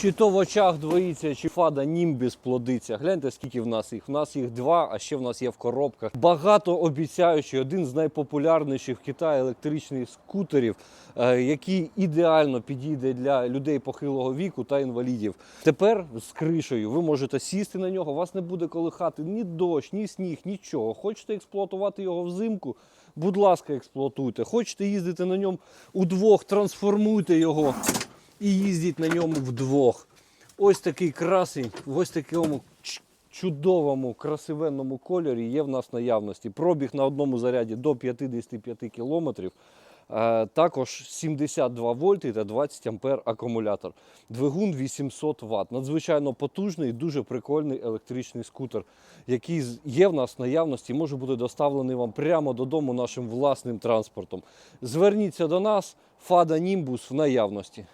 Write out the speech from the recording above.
Чи то в очах двоїться, чи фада німбіс плодиться. Гляньте, скільки в нас їх. В нас їх два, а ще в нас є в коробках. Багато обіцяючий, один з найпопулярніших в Китаї електричних скутерів, е, який ідеально підійде для людей похилого віку та інвалідів. Тепер з кришею ви можете сісти на нього. Вас не буде колихати ні дощ, ні сніг, нічого. Хочете експлуатувати його взимку? Будь ласка, експлуатуйте. Хочете їздити на ньому удвох, трансформуйте його і їздіть на ньому вдвох. Ось такий красень, в ось такому чудовому, красивенному кольорі є в нас наявності. Пробіг на одному заряді до 55 кілометрів. Е, Також 72 вольти та 20 ампер акумулятор. Двигун 800 Вт. Надзвичайно потужний, дуже прикольний електричний скутер, який є в нас в наявності, може бути доставлений вам прямо додому нашим власним транспортом. Зверніться до нас, Фада Німбус в наявності.